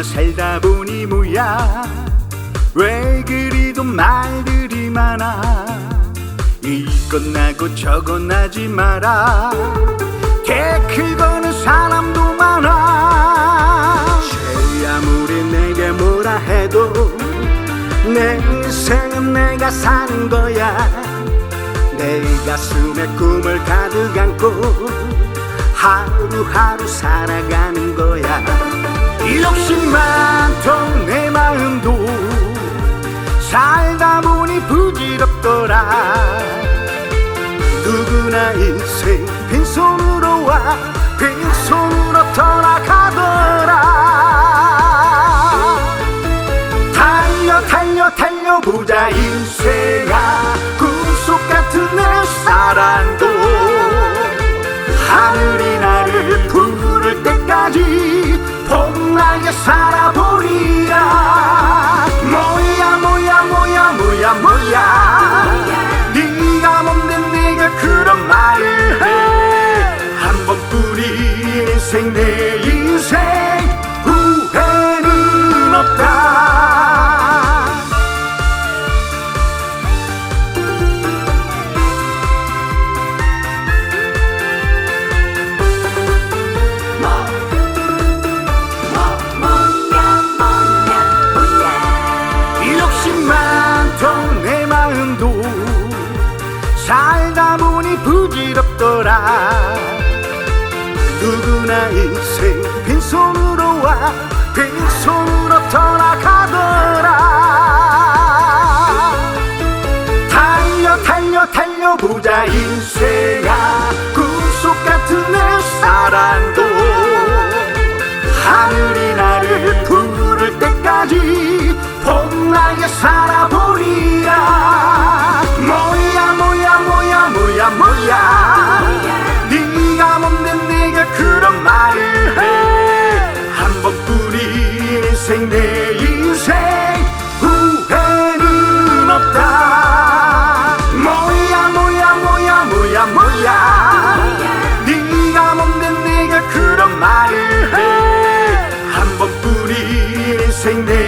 뭐야 살다 보니 뭐야? 왜 그리도 말들이 많아? 이건 나고 저건 나지 마라. 개클 거는 사람도 많아. 죄 아무리 내게 뭐라 해도 내 인생은 내가 사는 거야. 내 가슴에 꿈을 가득 안고 하루하루 살아가는 거야 욕심 많던 내 마음도 살다 보니 부질없더라. 누구나 인생 빈손으로 와 빈손으로 인 인생 내 인생 후회는 없다. 욕심 많던 내 마음도 살다 보니 부질없더라 누구나 인생 빈손으로 와 빈손으로 떠나가더라. sing this.